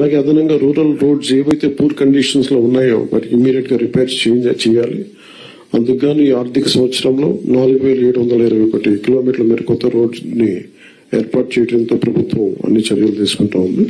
అలాగే అదనంగా rural roads ఏవైతే పూర్ కండిషన్స్లో ఉన్నాయో వాటికి ఇమీడియట్గా రిపేర్స్ చేంజ్ చేయాలి. అందుకు ఈ ఆర్థిక సంవత్సరంలో నాలుగు వేల ఏడు వందల ఇరవై ఒకటి కిలోమీటర్ల మేర కొత్త రోడ్స్ని ఏర్పాటు చేయడంతో ప్రభుత్వం అన్ని చర్యలు తీసుకుంటా ఉంది.